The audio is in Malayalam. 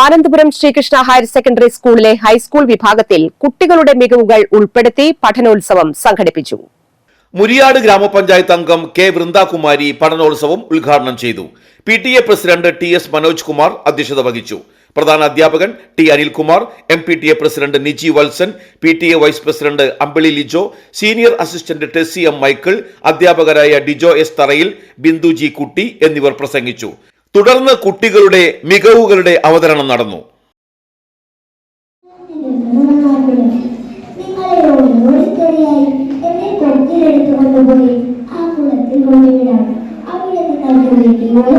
ആനന്ദപുരം ശ്രീകൃഷ്ണ ഹയർ സെക്കൻഡറി സ്കൂളിലെ ഹൈസ്കൂൾ വിഭാഗത്തിൽ കുട്ടികളുടെ മികവുകൾ ഉൾപ്പെടുത്തി പഠനോത്സവം സംഘടിപ്പിച്ചു. മുരിയാട് ഗ്രാമപഞ്ചായത്ത് അംഗം കെ വൃന്ദാകുമാരി പഠനോത്സവം ഉദ്ഘാടനം ചെയ്തു. P T A president T S Manoj Kumar അധ്യക്ഷത വഹിച്ചു. പ്രധാന അധ്യാപകൻ T Anilkumar M P T A president Niji Valsan P T A vice president Ambili Lijo senior assistant Tessy M Michael അധ്യാപകരായ ഡിജോ എസ് തറയിൽ ബിന്ദു ജി കുട്ടി എന്നിവർ പ്രസംഗിച്ചു. തുടർന്ന് കുട്ടികളുടെ മികവുകളുടെ അവതരണം നടന്നു. ആ കുളത്തിൽ കൊണ്ടുവിടാം അവിടെ വീട്ടിലുള്ള